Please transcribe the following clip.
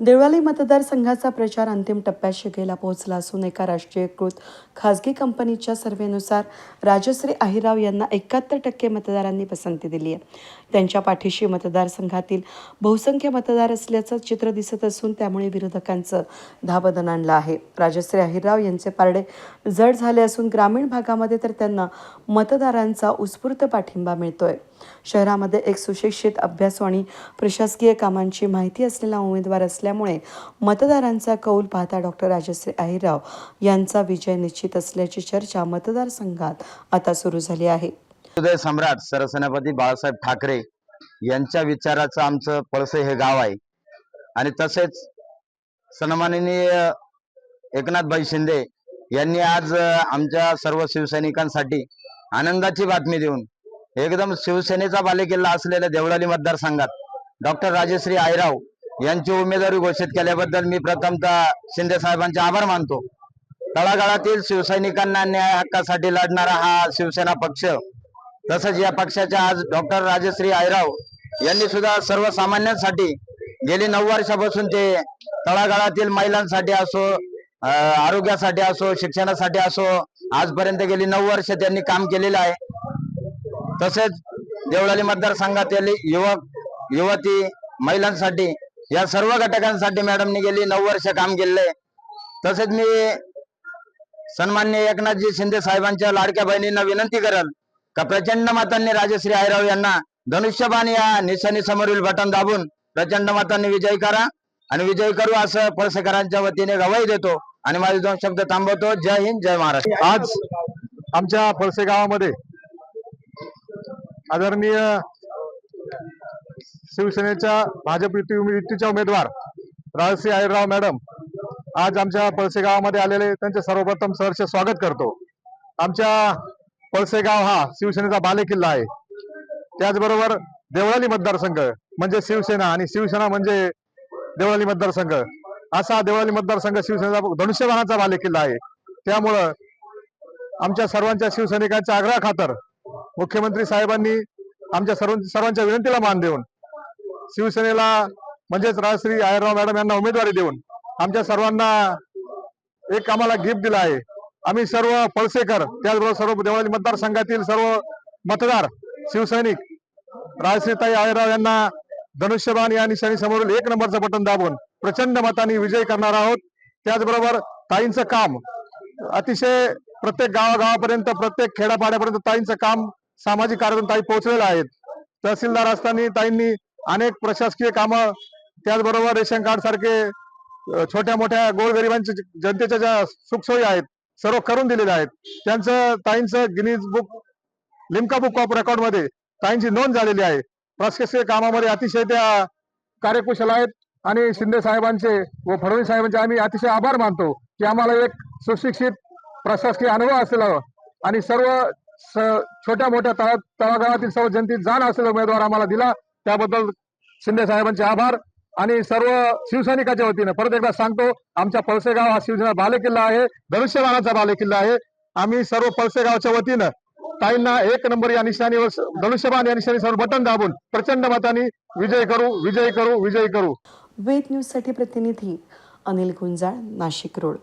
देवळाली मतदारसंघाचा प्रचार अंतिम टप्प्यात शिगेला पोहोचला असून एका राष्ट्रीयकृत खासगी कंपनीच्या सर्व्हेनुसार राजश्री अहिराव यांना एकाहत्तर टक्के मतदारांनी पसंती दिली आहे. त्यांच्या पाठीशी मतदारसंघातील बहुसंख्य मतदार असल्याचं चित्र दिसत असून त्यामुळे विरोधकांचं धाबदन आणलं आहे. राजश्री अहिराव यांचे पारडे जड झाले असून ग्रामीण भागामध्ये तर त्यांना मतदारांचा उत्स्फूर्त पाठिंबा मिळतोय. शहरामध्ये एक सुशिक्षित अभ्यासू आणि प्रशासकीय कामांची माहिती असलेला उमेदवार असल्यामुळे मतदारांचा कौल पाहता डॉक्टर राजश्री अहिरराव यांचा विजय निश्चित असल्याची चर्चा मतदारसंघात आता सुरू झाली आहे. उदय सम्राट सरसेनापती बाळासाहेब ठाकरे यांच्या विचाराचं आमचं पळसे हे गाव आहे. आणि तसेच सन्माननीय एकनाथभाई शिंदे यांनी आज आमच्या सर्व शिवसैनिकांसाठी आनंदाची बातमी देऊन एकदम शिवसेनेचा बालेकिल्ला असलेल्या देवळाली मतदारसंघात डॉक्टर राजश्री आयराव यांची उमेदवारी घोषित केल्याबद्दल मी प्रथमतः शिंदे साहेबांचे आभार मानतो. तळागाळातील शिवसैनिकांना न्याय हक्कासाठी लढणारा हा शिवसेना पक्ष तसंच या पक्षाच्या आज डॉक्टर राजश्री आयराव यांनी सुद्धा सर्वसामान्यांसाठी गेली नऊ वर्षापासून ते तळागाळातील महिलांसाठी असो आरोग्यासाठी असो शिक्षणासाठी असो आजपर्यंत गेली नऊ वर्ष त्यांनी काम केलेलं आहे. तसेच देवळाली मतदारसंघातील युवक युवती महिलांसाठी या सर्व घटकांसाठी मॅडमनी गेली नऊ वर्ष काम केले तसेच मी सन्मान्य एकनाथजी शिंदे साहेबांच्या लाडक्या बहिणींना विनंती करल का प्रचंड मतांनी राजश्री आयराव यांना धनुष्यबाण या निशाणी समोरील बटन दाबून प्रचंड मतांनी विजयी करा आणि विजयी करू असं पळसेकरांच्या वतीने गवाई देतो आणि माझे दोन शब्द थांबवतो. जय हिंद जय महाराष्ट्र. आज आमच्या पळसे गावामध्ये आदरणीय शिवसेनेच्या भाजप युतीच्या उमेदवार राजश्री आयरराव मॅडम आज आमच्या पळसे गावामध्ये आलेले त्यांचे सर्वप्रथम सहर्ष स्वागत करतो. आमच्या पळसे गाव हा शिवसेनेचा बालेकिल्ला आहे. त्याचबरोबर देवळाली मतदारसंघ म्हणजे शिवसेना आणि शिवसेना म्हणजे देवळाली मतदारसंघ असा देवळाली मतदारसंघ शिवसेनेचा धनुष्यबाणाचा बालेकिल्ला आहे. त्यामुळं आमच्या सर्वांच्या शिवसैनिकांच्या आग्रहाखातर मुख्यमंत्री साहेबांनी आमच्या सर्व सर्वांच्या विनंतीला मान देऊन शिवसेनेला म्हणजेच राजश्री आयरराव मॅडम यांना उमेदवारी देऊन आमच्या सर्वांना एक आम्हाला गिफ्ट दिला आहे. आम्ही सर्व पळसेकर त्याचबरोबर सर्व देवळाली मतदारसंघातील सर्व मतदार शिवसैनिक राजश्रीताई आयरराव यांना धनुष्यबाण या निशाणी समोरील एक नंबरचं बटन दाबून प्रचंड मताने विजय करणार आहोत. त्याचबरोबर ताईंचं काम अतिशय प्रत्येक गावागावापर्यंत प्रत्येक खेड्यापाड्यापर्यंत ताईंचं काम सामाजिक कार्यक्रम ताई पोहोचलेलं आहेत. तहसीलदार असताना ताईंनी अनेक प्रशासकीय कामं त्याचबरोबर रेशन कार्ड सारखे छोट्या मोठ्या गोरगरिबांच्या जनतेच्या ज्या सुखसोयी आहेत सर्व करून दिलेल्या आहेत. त्यांचं ताईंचं Guinness book Limca book of रेकॉर्डमध्ये ताईंची नोंद झालेली आहे. प्रशासकीय कामामध्ये अतिशय त्या कार्यकुशल आहेत आणि शिंदे साहेबांचे व फडणवीस साहेबांचे आम्ही अतिशय आभार मानतो की आम्हाला एक सुशिक्षित प्रशासकीय अनुभव असलेलं आणि सर्व छोट्या मोठ्या तळा तळागाळातील सर्व जनतेत जाण असलेला उमेदवार आम्हाला दिला. त्याबद्दल शिंदे साहेबांचे आभार आणि सर्व शिवसैनिकाच्या वतीने परत एकदा सांगतो आमच्या पळसेगाव हा शिवसेना बालेकिल्ला आहे धनुष्यबाणाचा बालेकिल्ला आहे. आम्ही सर्व पळसेगावच्या वतीनं ताईंना एक नंबर या निशाणीवर धनुष्यबाण या निशाणीसमोर बटन दाबून प्रचंड मतांनी विजय करू विजय करू विजय करू. वेद न्यूजसाठी प्रतिनिधी अनिल गुंजाळ नाशिक रोड.